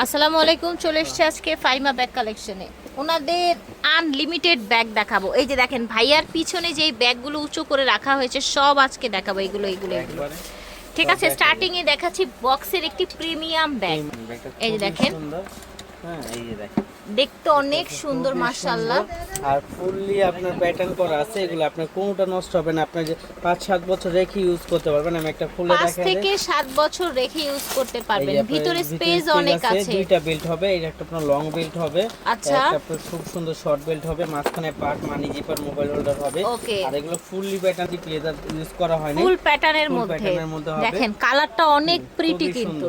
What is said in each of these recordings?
আসসালামু আলাইকুম চলে এসছে আজকে ফাইমা ব্যাগ কালেকশনে ওনাদের আনলিমিটেড ব্যাগ দেখাবো। এই যে দেখেন ভাইয়ার পিছনে যেই ব্যাগগুলো উঁচু করে রাখা হয়েছে সব আজকে দেখাবো এগুলো এগুলো এগুলো। ঠিক আছে স্টার্টিং এ দেখাচ্ছি বক্সের একটি প্রিমিয়াম ব্যাগ এই যে দেখেন। হ্যাঁ এই যে দেখেন। দেখতে অনেক সুন্দর মাশাআল্লাহ। আর ফুললি আপনার প্যাটার্ন করা আছে এগুলো আপনার কোনটা নষ্ট হবে না আপনার যে পাঁচ সাত বছর রেখে ইউজ করতে পারবেন। আমি একটা ফুলে দেখাই থেকে সাত বছর রেখে ইউজ করতে পারবেন। ভিতরে স্পেস অনেক আছে দুইটা বেল্ট হবে এটা একটা আপনার লং বেল্ট হবে আচ্ছা। একটা খুব সুন্দর শর্ট বেল্ট হবে মাঝখানে part money zipper mobile holder হবে. আর এগুলো ফুললি প্যাটার্ন দিয়ে লেদার ইউজ করা হয়নি। ফুল প্যাটার্নের মধ্যে। দেখেন কালারটা অনেক প্রিটি কিন্তু।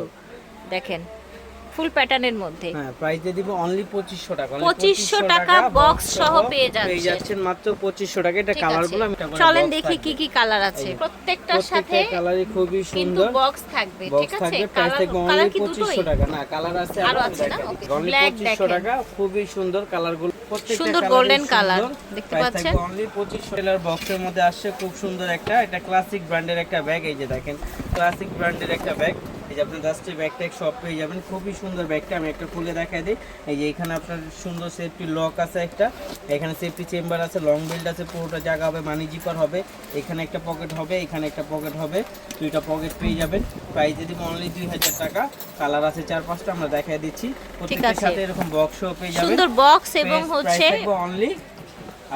দেখেন। ফুল প্যাটার্নের মধ্যে। হ্যাঁ প্রাইস দিয়ে দিব অনলি 2500 টাকা only 2500 টাকা বক্স সহ পেয়ে যাচ্ছেন। যাচ্ছেন মাত্র 2500 টাকা। এটা ঠিক কালারগুলো আমি চলেন দেখি কি কি কালার আছে। প্রত্যেকটার সাথে কালারই খুবই কিন্তু সুন্দর। বক্স থাকবে ঠিক আছে? প্রাইস কালার থাকবে কালার অনলি কি 2500 টাকা। না কালার আছে আরও আছে না? only Black 2500 দেখেন। টাকা খুবই সুন্দর কালারগুলো। প্রত্যেকটা সুন্দর সুন্দর। color, দেখতে পাচ্ছেন? অনলি 2500 টাকার বক্সের মধ্যে আসছে খুব সুন্দর একটা। এটা ক্লাসিক ব্র্যান্ডের একটা ব্যাগ এই যে দেখেন। ক্লাসিক ব্র্যান্ডের একটা ব্যাগ এই যে আপনি দাস্টি ব্যাগটা সব পেয়ে যাবেন। খুবই সুন্দর ব্যাগটা আমি একটা খুলে দেখাই দিই। এই যে এখানে আপনার সুন্দর সেফটি লক আছে একটা। এখানে সেফটি চেম্বার আছে লং বেল্ট আছে পুরোটা জায়গা হবে মানি জিপার হবে। এখানে একটা পকেট হবে এখানে একটা পকেট হবে। দুইটা পকেট পেয়ে যাবেন। প্রাইস যদি অনলি দুই হাজার টাকা। কালার আছে চার পাঁচটা আমরা দেখাই দিচ্ছি। প্রত্যেকটার সাথে এরকম বক্সও পেয়ে যাবেন। সুন্দর বক্স এবং হচ্ছে only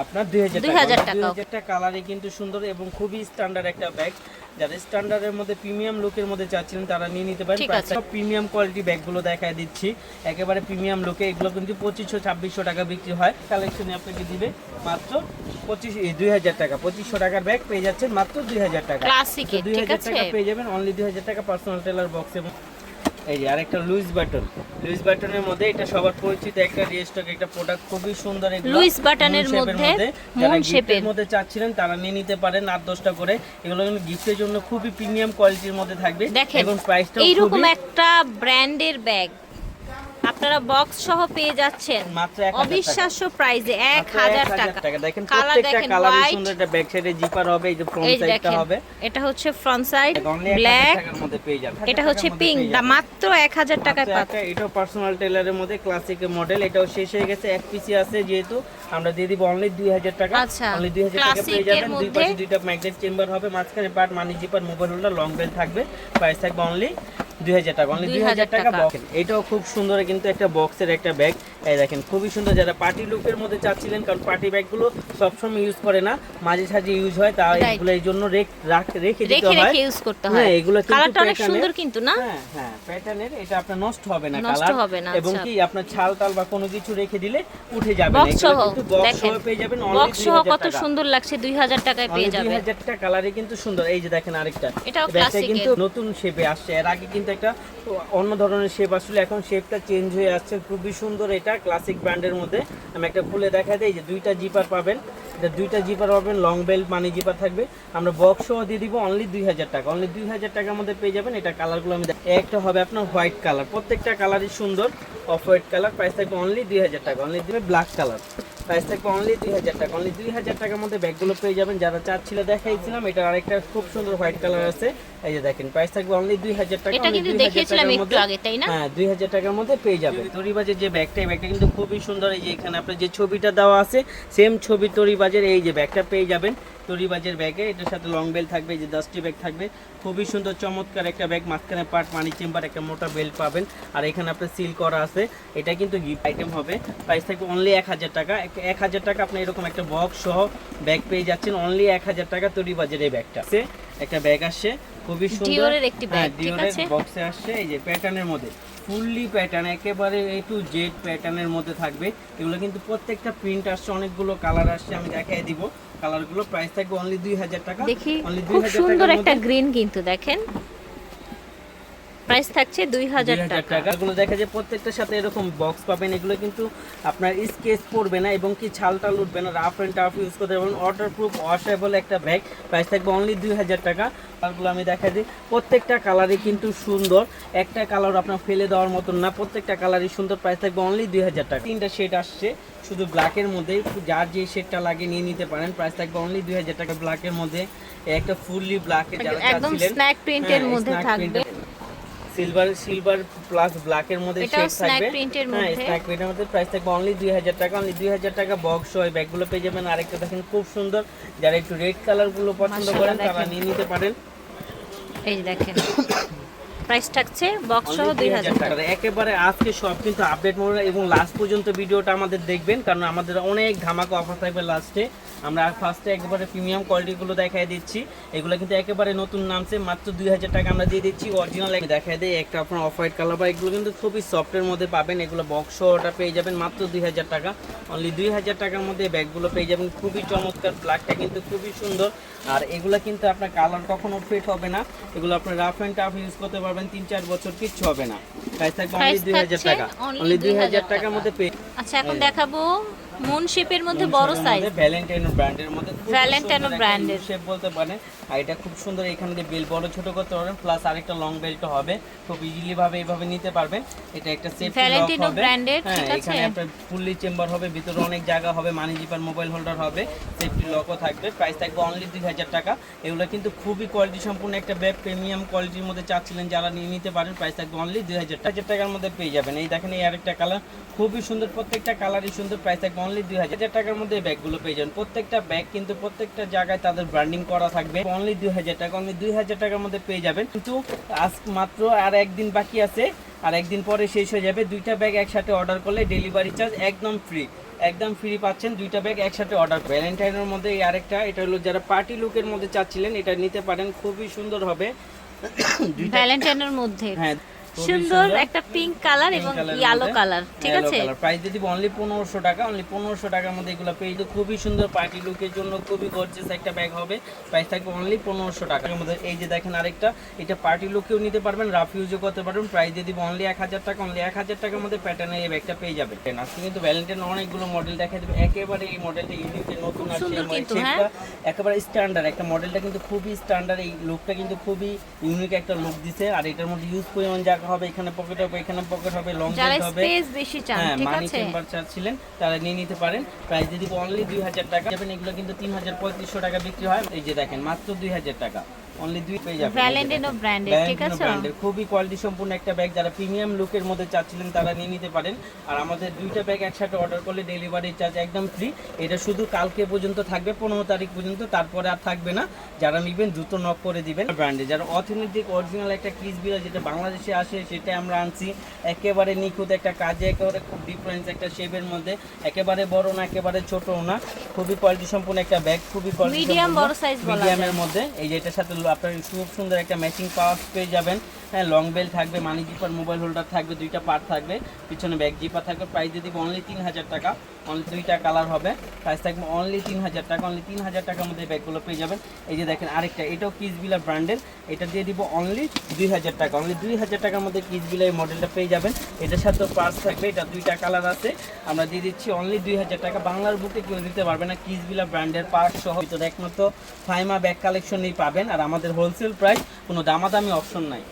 আপনার দুই হাজার 2000 টাকা টাকা। দুই হাজার টাকা কালারই কিন্তু সুন্দর এবং খুবই স্ট্যান্ডার্ড একটা ব্যাগ যারা স্ট্যান্ডার্ডের মধ্যে প্রিমিয়াম লুকের মধ্যে চাচ্ছিলেন তারা নিয়ে নিতে পারেন। আছে। প্রিমিয়াম কোয়ালিটি ব্যাগগুলো দেখায় দিচ্ছি। একেবারে প্রিমিয়াম লুকে এগুলো কিন্তু পঁচিশশো ছাব্বিশশো টাকা বিক্রি হয়। কালেকশনে আপনাকে দিবে মাত্র পঁচিশ দুই হাজার টাকা। পঁচিশশো টাকার ব্যাগ পেয়ে যাচ্ছেন মাত্র দুই হাজার টাকা। দুই হাজার টাকা পেয়ে যাবেন অনলি দুই হাজার টাকা পার্সোনাল টেলার বক্স এবং এই যে আরেকটা লুইস বাটন লুইস বাটনের মধ্যে এটা সবার পরিচিত একটা রিস্টক একটা প্রোডাক্ট খুবই সুন্দর এগুলো। লুইস বাটনের মধ্যে, মন শেপের। মধ্যে চাচ্ছিলেন তারা নিয়ে নিতে পারেন আট দশটা করে এগুলো কিন্তু গিফটের জন্য খুবই প্রিমিয়াম কোয়ালিটির মধ্যে থাকবে দেখেন এবং প্রাইসটা এইরকম একটা ব্র্যান্ডের ব্যাগ আপনারা বক্স সহ পেয়ে যাচ্ছেন মাত্র 1000 অবিশ্বাস্য প্রাইজে এক হাজার 1000 টাকা। দেখেন কালার প্রত্যেকটা কালারই সুন্দর ব্যাক সাইডে জিপার হবে এই যে ফ্রন্ট সাইডটা হবে। এটা হচ্ছে ফ্রন্ট সাইড ব্ল্যাক টাকার মধ্যে পেয়ে যাবেন। এটা হচ্ছে পিঙ্ক মাত্র এক হাজার টাকায় আচ্ছা, পাচ্ছেন। এটাও পার্সোনাল টেলারের মধ্যে ক্লাসিক মডেল এটাও শেষ হয়ে গেছে এক পিসি আছে যেহেতু আমরা দিয়ে দিব অনলি দুই হাজার টাকা। আচ্ছা, অনলি দুই হাজার টাকা পেয়ে যাবেন। দুই পাশে দুইটা ম্যাগনেট চেম্বার হবে মাঝখানে part money zipper mobile holder long belt থাকবে। প্রাইস থাকবে অনলি দুই হাজার টাকা অনলি 2000 টাকা। বক্স এটাও খুব সুন্দর কিন্তু একটা বক্সের একটা ব্যাগ এই দেখেন খুবই সুন্দর যারা পার্টি লুকের মধ্যে চাচ্ছিলেন কারণ পার্টি ব্যাগগুলো সবসময় ইউজ করে না মাঝে সাঝে ইউজ হয় তা এগুলো এই জন্য রেখ- রেখে দিতে হয়। রেখে ইউজ করতে হয় হ্যাঁ, এগুলো কালারটা অনেক সুন্দর কিন্তু না? হ্যাঁ হ্যাঁ প্যাটার্নের এটা আপনার নষ্ট হবে না নষ্ট কালার হবে না, এবং আচ্ছা। কি আপনার ছাল টাল বা কোনো কিছু রেখে দিলে উঠে যাবে না। বক্স কিন্তু দেখেন। সহ পেয়ে যাবেন বক্স সহ কত সুন্দর লাগছে দুই হাজার টাকায় পেয়ে যাবেন 2000 টাকা কালারে কিন্তু সুন্দর। এই যে দেখেন আরেকটা। ব্যাগটা কিন্তু নতুন শেপে আসছে। এর আগে কিন্তু একটা অন্য ধরনের শেপ আসলে এখন শেপটা চেঞ্জ হয়ে আসছে। খুবই সুন্দর এটা ক্লাসিক ব্র্যান্ডের মধ্যে। আমি একটা খুলে দেখা দিই যে দুইটা জিপার পাবেন। এটা দুইটা জিপার পাবেন লং বেল্ট মানি জিপার থাকবে। আমরা বক্স সহ দিয়ে দিব অনলি দুই হাজার টাকা। অনলি দুই হাজার টাকার মধ্যে পেয়ে যাবেন এটা কালারগুলো আমি একটা হবে আপনার হোয়াইট কালার প্রত্যেকটা কালারই সুন্দর অফ হোয়াইট কালার প্রাইস থাকবে অনলি দুই হাজার টাকা। অনলি দিবে ব্ল্যাক কালার প্রাইস থাকবে অনলি দুই হাজার টাকা। অনলি দুই হাজার টাকার মধ্যে ব্যাগগুলো পেয়ে যাবেন। যারা চাচ্ছিল দেখাইছিলাম এটা আরেকটা খুব সুন্দর হোয়াইট কালার আছে। এই যে দেখেন প্রাইস থাকবে অনলি দুই হাজার টাকা। এটা কিন্তু দেখিয়েছিলাম একটু আগে, তাই না? হ্যাঁ দুই হাজার টাকার মধ্যে পেয়ে যাবে তরিবাজের যে ব্যাগটা এই ব্যাগটা কিন্তু খুবই সুন্দর। এই যে এখানে আপনার যে ছবিটা দেওয়া আছে সেম ছবি তরিবাজের এই যে ব্যাগটা পেয়ে যাবেন তরিবাজের ব্যাগে এটার সাথে লং বেল থাকবে এই যে ডাস্টি ব্যাগ থাকবে। খুবই সুন্দর চমৎকার একটা ব্যাগ মাঝখানে পার্ট মানি চেম্বার একটা মোটা বেল্ট পাবেন। আর এখানে আপনার সিল করা আছে। এটা কিন্তু গিফট আইটেম হবে। প্রাইস থাকবে অনলি এক হাজার টাকা। এক হাজার টাকা আপনি এরকম একটা বক্স সহ ব্যাগ পেয়ে যাচ্ছেন। অনলি এক হাজার টাকা তরিবাজের এই ব্যাগটা সে একটা ব্যাগ আসছে। খুবই সুন্দর। ডিওরের একটি ব্যাগ, ডিওরের বক্সে আসছে। এই যে প্যাটার্নের মধ্যে। ফুললি প্যাটার্ন একেবারে এ টু জেড প্যাটার্নের মধ্যে থাকবে। এগুলো কিন্তু প্রত্যেকটা প্রিন্ট আসছে অনেকগুলো কালার আসছে আমি দেখাই দিব। কালারগুলো প্রাইস থাকবে অনলি দুই হাজার টাকা। দেখি খুব সুন্দর একটা গ্রিন কিন্তু দেখেন। প্রাইস থাকছে দুই হাজার টাকা। এগুলো দেখা যায় প্রত্যেকটার সাথে এরকম বক্স পাবেন। এগুলো কিন্তু আপনার স্কেচ পড়বে না এবং কি ছাল টাল উঠবে না। রাফ অ্যান্ড টাফ ইউজ করতে পারবেন। ওয়াটার প্রুফ ওয়াশেবল একটা ব্যাগ প্রাইস থাকবে অনলি দুই হাজার টাকা। কালারগুলো আমি দেখা দিই। প্রত্যেকটা কালারই কিন্তু সুন্দর। একটা কালার আপনার ফেলে দেওয়ার মতন না। প্রত্যেকটা কালারই সুন্দর। প্রাইস থাকবে অনলি দুই হাজার টাকা। তিনটা শেড আসছে। শুধু ব্ল্যাকের মধ্যে। যার যে শেডটা লাগে নিয়ে নিতে পারেন। প্রাইস থাকবে অনলি দুই হাজার টাকা ব্ল্যাকের মধ্যে। একটা ফুললি ব্ল্যাকে যারা একদম স্ন্যাক প্রিন্টের মধ্যে থাকবে। সিলভার সিলভার প্লাস ব্ল্যাকের মধ্যে শেড থাকবে। হ্যাঁ। স্ন্যাক প্রিন্টের মধ্যে প্রাইস থাকবে অনলি দুই হাজার টাকা অনলি দুই হাজার টাকা বক্স হয় ব্যাগগুলো পেয়ে যাবেন। আরেকটা দেখেন খুব সুন্দর। যারা একটু রেড কালারগুলো পছন্দ করেন তারা নিয়ে নিতে পারেন। এই দেখেন প্রাইস থাকছে বক্স সহ দুই হাজার 2000 টাকা। টাকা। একেবারে আজকে সব কিন্তু আপডেট মোড এবং লাস্ট পর্যন্ত ভিডিওটা আমাদের দেখবেন কারণ আমাদের অনেক ধামাকা অফার থাকবে লাস্টে আমরা ফার্স্টে একেবারে প্রিমিয়াম কোয়ালিটিগুলো দেখাই দিচ্ছি। এগুলো কিন্তু একেবারে নতুন নামছে মাত্র দুই হাজার টাকা আমরা দিয়ে দিচ্ছি। অরিজিনাল দেখাই দিই একটা আপনার অফ হোয়াইট কালার বা এগুলো কিন্তু খুবই সফটের মধ্যে পাবেন। এগুলো বক্স ওটা পেয়ে যাবেন মাত্র দুই হাজার টাকা। অনলি দুই হাজার টাকার মধ্যে ব্যাগগুলো পেয়ে যাবেন। খুবই চমৎকার ব্ল্যাকটা কিন্তু খুবই সুন্দর। আর এগুলো কিন্তু আপনার কালার কখনো ফিট হবে না। এগুলো আপনার রাফ অ্যান্ড টাফ ইউজ করতে পারবেন। তিন চার বছর কিচ্ছু হবে না। প্রাইস থাকবে অনলি দুই হাজার টাকা। অনলি দুই হাজার টাকার মধ্যে পেয়ে আচ্ছা এখন দেখাবো মুন শেপের মধ্যে বড় সাইজ ভ্যালেন্টাইনো ব্র্যান্ডের মধ্যে brand এর। শেপ বলতে পারেন আর এটা খুব সুন্দর এখানে দিয়ে বেল বড় ছোট করতে পারবেন প্লাস আরেকটা লং বেল্ট হবে। খুব ইজিলি ভাবে এইভাবে নিতে পারবেন। এটা একটা brand এর, হ্যাঁ ঠিক আছে? এখানে ফুললি চেম্বার হবে ভিতরে অনেক জায়গা হবে মানি জিপার মোবাইল হোল্ডার হবে সেফটি লকও থাকবে। প্রাইস থাকবে অনলি দুই হাজার টাকা। এগুলো কিন্তু খুবই কোয়ালিটি সম্পূর্ণ একটা ব্যাগ প্রিমিয়াম কোয়ালিটির মধ্যে চাচ্ছিলেন যারা নিয়ে নিতে পারেন। প্রাইস থাকবে অনলি দুই হাজার টাকার মধ্যে পেয়ে যাবেন। এই দেখেন এই আরেকটা কালার খুবই সুন্দর প্রত্যেকটা কালারই সুন্দর। প্রাইস থাকবে অনলি দুই হাজার টাকার মধ্যে এই ব্যাগগুলো পেয়ে যাবেন। প্রত্যেকটা ব্যাগ কিন্তু প্রত্যেকটা জায়গায় তাদের ব্র্যান্ডিং করা থাকবে। অনলি দুই হাজার টাকা অনলি দুই হাজার টাকার মধ্যে পেয়ে যাবেন। কিন্তু আজ মাত্র আর একদিন বাকি আছে আর একদিন পরে শেষ হয়ে যাবে। দুইটা ব্যাগ একসাথে অর্ডার করলে ডেলিভারি চার্জ একদম ফ্রি একদম ফ্রি পাচ্ছেন দুইটা ব্যাগ একসাথে অর্ডার ভ্যালেন্টাইনের মধ্যে এই আরেকটা এটা হলো যারা পার্টি লুকের মধ্যে চাচ্ছিলেন এটা নিতে পারেন। খুবই সুন্দর হবে। দুইটা ভ্যালেন্টাইনের মধ্যে। হ্যাঁ। সুন্দর একটা পিঙ্ক কালার এবং ইয়েলো কালার ঠিক আছে? প্রাইস যদি অনলি পনেরোশো টাকা অনলি পনেরোশো টাকার মধ্যে এগুলো পেয়ে যাবে। খুবই সুন্দর পার্টি লুকের জন্য খুবই গর্জিয়াস একটা ব্যাগ হবে। প্রাইস থাকবে অনলি পনেরোশো টাকার মধ্যে এই যে দেখেন আরেকটা এটা পার্টি লুকেও নিতে পারবেন রাফ ইউজও করতে পারবেন। প্রাইস দিয়ে দিব অনলি এক হাজার টাকা অনলি এক হাজার টাকার মধ্যে প্যাটার্নের এই ব্যাগটা পেয়ে যাবে আজকে কিন্তু ভ্যালেন্টাইন অনেকগুলো মডেল দেখা দেবে একেবারে এই মডেলটা ইউনিক নতুন আসছে shape হ্যাঁ? একেবারে স্ট্যান্ডার্ড একটা মডেলটা কিন্তু খুবই স্ট্যান্ডার্ড এই লুকটা কিন্তু খুবই ইউনিক একটা লুক দিছে। আর এটার মধ্যে ইউজ পরিমাণ জায়গা হবে এখানে পকেট হবে এখানে পকেট হবে লং বেল্ট হবে। স্পেস বেশি চান হ্যাঁ ঠিক মানি চেম্বার চাচ্ছিলেন তারা নিয়ে নিতে পারেন। প্রাইস যদি অনলি দুই হাজার টাকা যাবেন এগুলো কিন্তু তিন হাজার পঁয়ত্রিশশো টাকা বিক্রি হয়। এই যে দেখেন মাত্র দুই হাজার টাকা। অনলি দুই পেয়ে যাবেন ভ্যালেন্টাইনো ব্র্যান্ডের ঠিক আছে? brand-এর খুবই কোয়ালিটি সম্পূর্ণ একটা ব্যাগ যারা প্রিমিয়াম লুকের মধ্যে চাচ্ছিলেন তারা নিয়ে নিতে পারেন। আর আমাদের দুইটা ব্যাগ একসাথে অর্ডার করলে ডেলিভারি চার্জ একদম ফ্রি এটা শুধু কালকে পর্যন্ত থাকবে পনেরো তারিখ পর্যন্ত। তারপরে আর থাকবে না। যারা নেবেন দ্রুত নক করে দিবেন ব্র্যান্ডে যারা অথেন্টিক অরিজিনাল একটা ক্রিস বিরা যেটা বাংলাদেশে আসে সেটা আমরা আনছি। একেবারে নিখুঁত একটা কাজে একেবারে খুব ডিফারেন্স একটা শেপের মধ্যে। একেবারে বড় না একেবারে ছোটও না। খুবই কোয়ালিটি সম্পূর্ণ একটা ব্যাগ খুবই কোয়ালিটি Medium বড় বলা মিডিয়ামের মধ্যে। এই যে এটার সাথে আপনার খুব সুন্দর একটা ম্যাচিং পাওয়ার পেয়ে যাবেন। হ্যাঁ লং বেল থাকবে মানি জিপার মোবাইল হোল্ডার থাকবে, দুইটা পার্ট থাকবে। পিছনে ব্যাক জিপার থাকবে প্রাইস দিয়ে দিব অনলি তিন হাজার টাকা। অনলি দুইটা কালার হবে। প্রাইস থাকবে অনলি তিন হাজার টাকা অনলি তিন হাজার টাকার মধ্যে ব্যাগগুলো পেয়ে যাবেন। এই যে দেখেন আরেকটা, এটাও কিসবিলা ব্র্যান্ডের এটা দিয়ে দিব অনলি দুই হাজার টাকা। অনলি দুই হাজার টাকার মধ্যে কিসবিলা এই মডেলটা পেয়ে যাবেন। এটার সাথে পার্স থাকবে, এটা দুইটা কালার আছে। আমরা দিয়ে দিচ্ছি অনলি দুই হাজার টাকা। বাংলার বুকে কেউ দিতে পারবে না কিসবিলা ব্র্যান্ডের পার্স সহ। ভিতরে একমাত্র ফাইমা ব্যাগ কালেকশনই পাবেন। আর আমাদের হোলসেল প্রাইস কোনো দামাদামি অপশন নাই।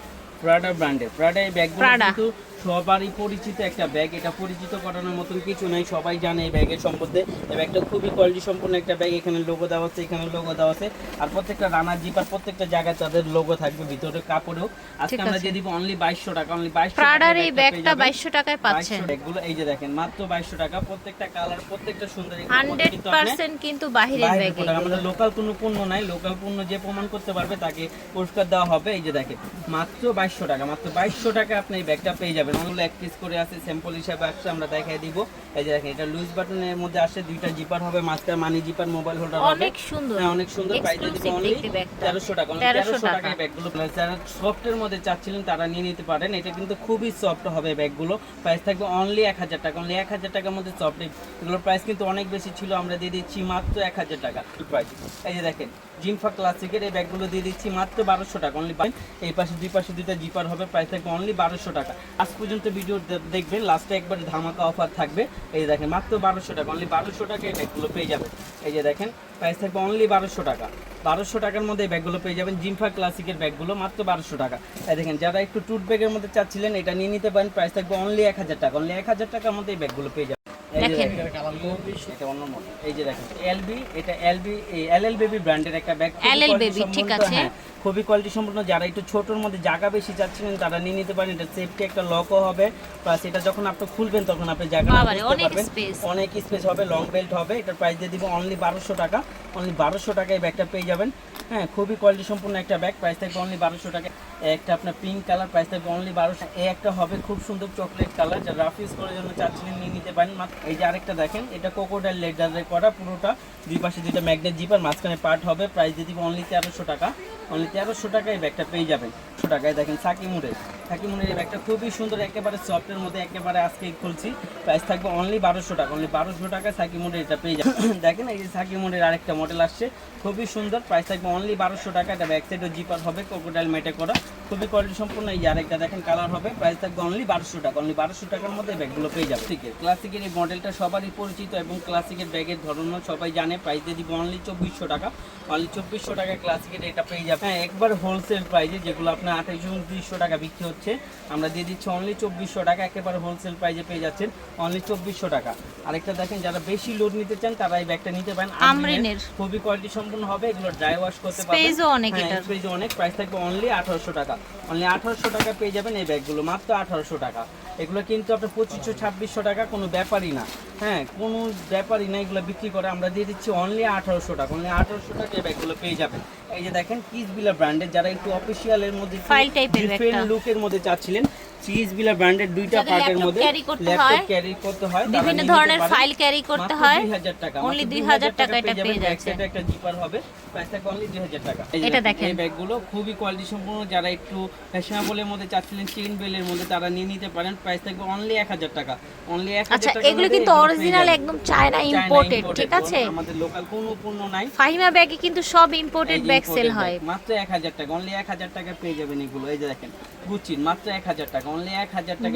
প্রাডা ব্র্যান্ডের প্রাডা এই ব্যাগগুলো কিন্তু সবারই পরিচিত একটা ব্যাগ এটা পরিচিত করানোর মতন কিছু নাই সবাই জানে এই ব্যাগের সম্বন্ধে। এই ব্যাগটা খুবই কোয়ালিটি সম্পূর্ণ একটা ব্যাগ এখানে লোগো দেওয়া আছে এখানে লোগো দেওয়া আছে। আর প্রত্যেকটা রানার জিপার প্রত্যেকটা জায়গায় তাদের লোগো থাকবে ভিতরে কাপড়েও। আজকে আমরা। দিয়ে দিব অনলি বাইশশো টাকা অনলি বাইশশো প্রাডার এই ব্যাগটা বাইশশো টাকায় পাচ্ছেন ব্যাগগুলো এই যে দেখেন মাত্র বাইশশো টাকা। প্রত্যেকটা কালার প্রত্যেকটা সুন্দর হান্ড্রেড পার্সেন্ট কিন্তু বাহিরের ব্যাগ আমাদের লোকাল কোনো পণ্য নাই লোকাল পণ্য যে প্রমাণ করতে পারবে তাকে পুরস্কার দেওয়া হবে। এই যে দেখেন মাত্র বাইশশো টাকা মাত্র বাইশশো টাকা আপনি এই ব্যাগটা পেয়ে যাবেন। অনেকগুলো এক পিস করে আছে স্যাম্পল হিসাবে আসছে আমরা দেখাই দিব। এই যে দেখেন এটা লুজ বাটনের মধ্যে আসে দুইটা জিপার হবে মাঝখানে মানি জিপার মোবাইল হোল্ডার হবে। অনেক সুন্দর হ্যাঁ, অনেক সুন্দর প্রাইস দিব অনলি দেখতে ব্যাগটা। তেরোশো টাকা 1300 টাকা। টাকায় ব্যাগগুলো যারা সফটের মধ্যে চাচ্ছিলেন তারা নিয়ে নিতে পারেন। এটা কিন্তু খুবই সফট হবে ব্যাগগুলো প্রাইস থাকবে অনলি এক হাজার টাকা অনলি এক হাজার টাকার মধ্যে সফট এগুলোর প্রাইস কিন্তু অনেক বেশি ছিল আমরা দিয়ে দিচ্ছি মাত্র এক হাজার টাকা। প্রাইস এই যে দেখেন জিমফা ক্লাসিকের এই ব্যাগগুলো দিয়ে দিচ্ছি মাত্র বারোশো টাকা। অনলি এই পাশে, দুই পাশে দুইটা জিপার হবে প্রাইস থাকবে অনলি বারোশো টাকা। আজ পর্যন্ত ভিডিও দেখবেন লাস্টে একবার ধামাকা অফার থাকবে। এই দেখেন, মাত্র বারোশো টাকা অনলি বারোশো টাকা এই ব্যাগগুলো পেয়ে যাবেন। এই যে দেখেন প্রাইস থাকবে অনলি বারোশো টাকা। বারোশো টাকার মধ্যে এই ব্যাগগুলো পেয়ে যাবেন জিমফা ক্লাসিকের ব্যাগগুলো, মাত্র বারোশো টাকা। এই দেখেন, যারা একটু টুট ব্যাগের মধ্যে চাচ্ছিলেন, এটা নিয়ে নিতে পারেন প্রাইস থাকবে অনলি এক হাজার টাকা। অনলি এক হাজার টাকার মধ্যে এই ব্যাগগুলো পেয়ে যাবেন। এই যে দেখেন। এটা অন্য মডেল এই যে দেখেন এলবি এটা এলবি এলএল বেবি ব্র্যান্ডের একটা ব্যাগ। এলএল বেবি ঠিক আছে। খুবই কোয়ালিটি সম্পূর্ণ। যারা একটু ছোটর মধ্যে জায়গা বেশি চাচ্ছিলেন তারা নিয়ে নিতে পারেন। এটা সেফটি একটা লকও হবে। প্লাস এটা যখন আপনি খুলবেন তখন আপনি জায়গা অনেক স্পেস হবে লং বেল্ট হবে। এটার প্রাইস দিয়ে দিব অনলি বারোশো টাকা। অনলি বারোশো টাকায় ব্যাগটা পেয়ে যাবেন। হ্যাঁ খুবই কোয়ালিটি সম্পূর্ণ একটা ব্যাগ প্রাইস থাকবে অনলি বারোশো টাকা। একটা আপনার পিঙ্ক কালার প্রাইস থাকবে অনলি বারোশো এই একটা হবে খুব সুন্দর চকলেট কালার যা রাফ ইউজ করার জন্য চাচ্ছিলেন নিয়ে নিতে পারেন। মাত্র এই যে আরেকটা দেখেন এটা কোকোডাইল লেদারে করা পুরোটা। দুই পাশে দুইটা ম্যাগনেট জিপার মাঝখানে পার্ট হবে। প্রাইস দিয়ে দিব অনলি তেরোশো টাকা। অনলি তেরোশো টাকায় ব্যাগটা পেয়ে যাবেন। একশো টাকায় দেখেন সাকিমুরের সাকিমুরের এই ব্যাগটা খুবই সুন্দর একেবারে সফটের মধ্যে একেবারে আজকে খুলছি। প্রাইস থাকবে অনলি বারোশো টাকা অনলি বারোশো টাকা টাকায় সাকিমুরের এটা পেয়ে যাবেন। দেখেন এই যে সাকিমুরের আরেকটা মডেল আসছে খুবই সুন্দর। প্রাইস থাকবে অনলি বারোশো টাকা এটা ব্যাক সাইডও জিপার হবে কোকোডাইল মেটে করা। খুবই কোয়ালিটি সম্পূর্ণ এই যে আরেকটা দেখেন কালার হবে। প্রাইস থাকবে অনলি বারোশো টাকা অনলি বারোশো টাকার মধ্যে ব্যাগগুলো পেয়ে যাবে ঠিক আছে। ক্লাসিকের এই মডেলটা সবারই পরিচিত এবং ক্লাসিকের ব্যাগের ধরনও সবাই জানে। প্রাইস দিয়ে দিব অনলি চব্বিশশো টাকা অনলি চব্বিশশো টাকা ক্লাসিকের এটা পেয়ে যাবে হ্যাঁ একবার হোলসেল প্রাইসে যেগুলো আপনার আঠাইশশো উনত্রিশশো টাকা বিক্রি হচ্ছে আমরা দিয়ে দিচ্ছি অনলি চব্বিশশো টাকা একেবারে হোলসেল প্রাইসে পেয়ে যাচ্ছেন অনলি চব্বিশশো টাকা। আরেকটা দেখেন যারা বেশি লোড নিতে চান তারা এই ব্যাগটা নিতে পারেন। আমরিনের। খুবই কোয়ালিটি সম্পূর্ণ হবে এগুলো ড্রাই ওয়াশ করতে পারবেন। অনেক হ্যাঁ, প্রাইস থাকবে অনলি আঠারোশো টাকা। অনলি আঠারোশো টাকা পেয়ে যাবেন এই ব্যাগগুলো মাত্র আঠারোশো টাকা। এগুলো কিন্তু আপনার পঁচিশশো ছাব্বিশশো টাকা কোনো ব্যাপারই না। হ্যাঁ কোনো ব্যাপারই না এগুলো বিক্রি করে আমরা দিয়ে দিচ্ছি অনলি আঠারোশো টাকা। অনলি আঠারোশো টাকা এই ব্যাগগুলো পেয়ে যাবেন। এই যে দেখেন কিস বিলা ব্র্যান্ডের যারা একটু অফিসিয়ালের মধ্যে ডিফারেন্ট। লুকের মধ্যে চাচ্ছিলেন চিজ বিলা ব্র্যান্ডের দুইটা পার্টের মধ্যে ল্যাপটপ ক্যারি করতে হয় বিভিন্ন ধরনের ফাইল ক্যারি করতে হয় 2000 টাকা only 2000 টাকা এটা পেয়ে যাচ্ছে। Back side এ একটা জিপার হবে প্রাইস থাকবে অনলি 2000 টাকা। এটা দেখেন। এই ব্যাগগুলো খুবই কোয়ালিটি সম্পূর্ণ যারা একটু ফ্যাশনেবলের মধ্যে চাচ্ছিলেন চেইন বেলের মধ্যে তারা নিয়ে নিতে পারেন। প্রাইস থাকবে অনলি 1000 টাকা। অনলি 1000 আচ্ছা টাকা এগুলো কিন্তু অরিজিনাল একদম চায়না ইম্পোর্টেড ঠিক আছে? আমাদের লোকাল কোনো পণ্য নাই। ফাহিমা ব্যাগে কিন্তু সব ইম্পোর্টেড ব্যাগ সেল হয়। মাত্র এক হাজার টাকা অনলি এক হাজার টাকা পেয়ে যাবেন এগুলো। এই যে দেখেন গুচির মাত্র এক হাজার টাকা অনলি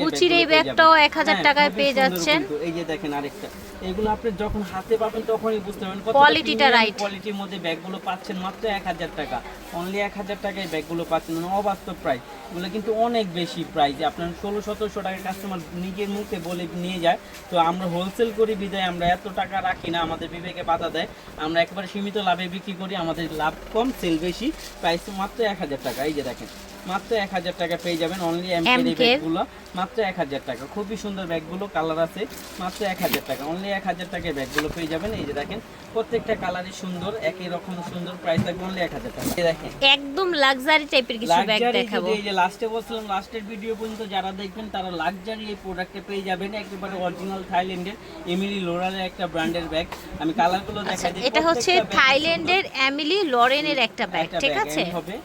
গুচির এই ব্যাগটাও 1000 টাকায় পেয়ে যাচ্ছেন। এই যে দেখেন আরেকটা এগুলো আপনি যখন হাতে পাবেন তখনই বুঝতে পারবেন কত Quality টা কোয়ালিটির মধ্যে ব্যাগগুলো পাচ্ছেন মাত্র এক হাজার টাকা। অনলি এক হাজার টাকায় ব্যাগগুলো পাচ্ছেন মানে অবাস্তব প্রাইস এগুলো কিন্তু অনেক বেশি প্রাইস আপনার ষোলো সতেরোশো টাকা কাস্টমার নিজের মুখে বলে নিয়ে যায়। তো আমরা হোলসেল করি বিদায় আমরা এত টাকা রাখি না আমাদের বিবেকে বাধা দেয়। আমরা একবারে সীমিত লাভে বিক্রি করি আমাদের লাভ কম সেল বেশি প্রাইস মাত্র এক হাজার টাকা। এই যে দেখেন মাত্র এক হাজার টাকা পেয়ে যাবেন অনলি এম MK কে ব্যাগগুলো। মাত্র এক হাজার টাকা। খুবই সুন্দর ব্যাগগুলো কালার আছে মাত্র এক হাজার টাকা। অনলি এক হাজার টাকায় ব্যাগগুলো পেয়ে যাবেন। এই যে দেখেন প্রত্যেকটা কালারই সুন্দর একই রকম সুন্দর প্রাইস থাকবে অনলি এক হাজার টাকা। দেখেন। একদম লাক্সারি টাইপের কিছু ব্যাগ দেখাবো। এই যে লাস্টে বলছিলাম লাস্টের ভিডিও পর্যন্ত যারা দেখবেন তারা লাক্সারি এই প্রোডাক্টে পেয়ে যাবেন। একেবারে অরিজিনাল থাইল্যান্ডের এমিলি লোরালের একটা ব্র্যান্ডের ব্যাগ আমি কালারগুলো আচ্ছা দেখাই এটা হচ্ছে থাইল্যান্ডের এমিলি লরেনের একটা ব্যাগ ঠিক আছে? হবে।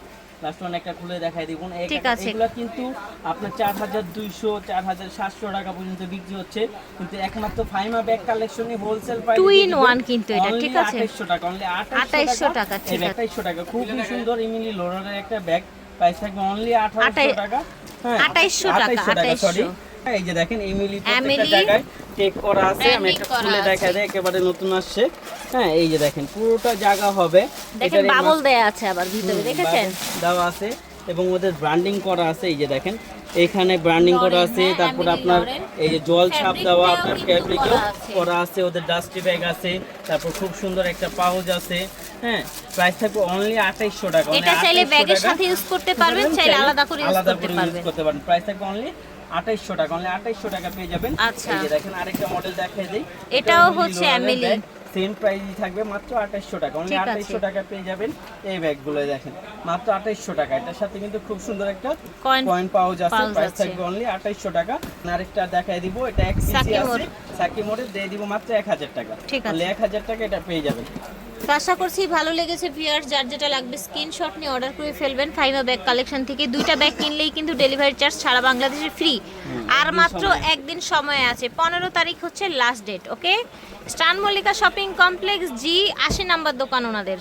লাস্ট ওয়ান একটা খুলে দেখাই দিবুন এগুলো কিন্তু আপনার চার হাজার দুইশো চার হাজার সাতশো টাকা পর্যন্ত বিক্রি হচ্ছে। কিন্তু একমাত্র ফাইমা ব্যাগ কালেকশনে wholesale price Two in one কিন্তু এটা, ঠিক আছে? আঠাইশশো টাকা অনলি 2800 টাকা, ঠিক আছে। আঠাইশশো টাকা খুবই সুন্দর ইমিলি লোরারের একটা ব্যাগ প্রাইস থাকবে অনলি আঠারোশো আঠাই- টাকা। হ্যাঁ 2800 টাকা, 2800 সরি 2800 এই যে দেখেন এমিলি প্রত্যেকটা জায়গায় টেক করা আছে। আমি একটা খুলে আছে। দেখা দেয় একেবারে নতুন আসছে। হ্যাঁ এই যে দেখেন পুরোটা জায়গা হবে। দেখেন বাবল দেয়া আছে আবার ভিতরে দেখেছেন? দেওয়া আছে এবং ওদের ব্র্যান্ডিং করা আছে এই যে দেখেন। এখানে ব্র্যান্ডিং করা আছে হ্যাঁ, তারপর আপনার এই যে জল ছাপ দেওয়া আপনার ফ্যাব্রিকও করা আছে। ওদের ডাস্টি ব্যাগ আছে তারপর খুব সুন্দর একটা পাউচ আছে হ্যাঁ। প্রাইস থাকবে অনলি আঠাইশশো টাকা এটা চাইলে ব্যাগের সাথে ইউজ করতে পারবেন চাইলে আলাদা করে ইউজ করতে পারবেন। করতে পারবেন। প্রাইস থাকবে অনলি আঠাইশশো টাকা অনলি আঠাইশশো টাকা পেয়ে যাবেন। আচ্ছা। এই যে দেখেন আরেকটা মডেল দেখাই দিই। এটাও হচ্ছে এমিলি। সেম প্রাইসই থাকবে মাত্র আঠাশশো টাকা। অনলি আঠাশশো টাকা পেয়ে যাবেন এই ব্যাগগুলো দেখেন। মাত্র আঠাইশশো টাকা। এটার সাথে কিন্তু খুব সুন্দর একটা কয়েন পাওয়া যাচ্ছে প্রাইস থাকবে অনলি আঠাইশশো টাকা। আরেকটা দেখাই দিব এটা এক পিসি সাকি আছে। সাকি মোড়ে দিয়ে দিব মাত্র এক হাজার টাকা। ঠিক আছে। এক হাজার টাকা এটা পেয়ে যাবেন। তো আশা করছি ভালো লেগেছে ভিয়ার যার যেটা লাগবে স্ক্রিনশট নিয়ে অর্ডার করে ফেলবেন। ফাইমা ব্যাগ কালেকশন থেকে। দুইটা ব্যাগ কিনলেই কিন্তু ডেলিভারি চার্জ সারা বাংলাদেশে ফ্রি আর মাত্র একদিন সময় আছে। পনেরো তারিখ হচ্ছে লাস্ট ডেট ওকে স্টান মল্লিকা শপিং কমপ্লেক্স জি আশি নাম্বার দোকান ওনাদের।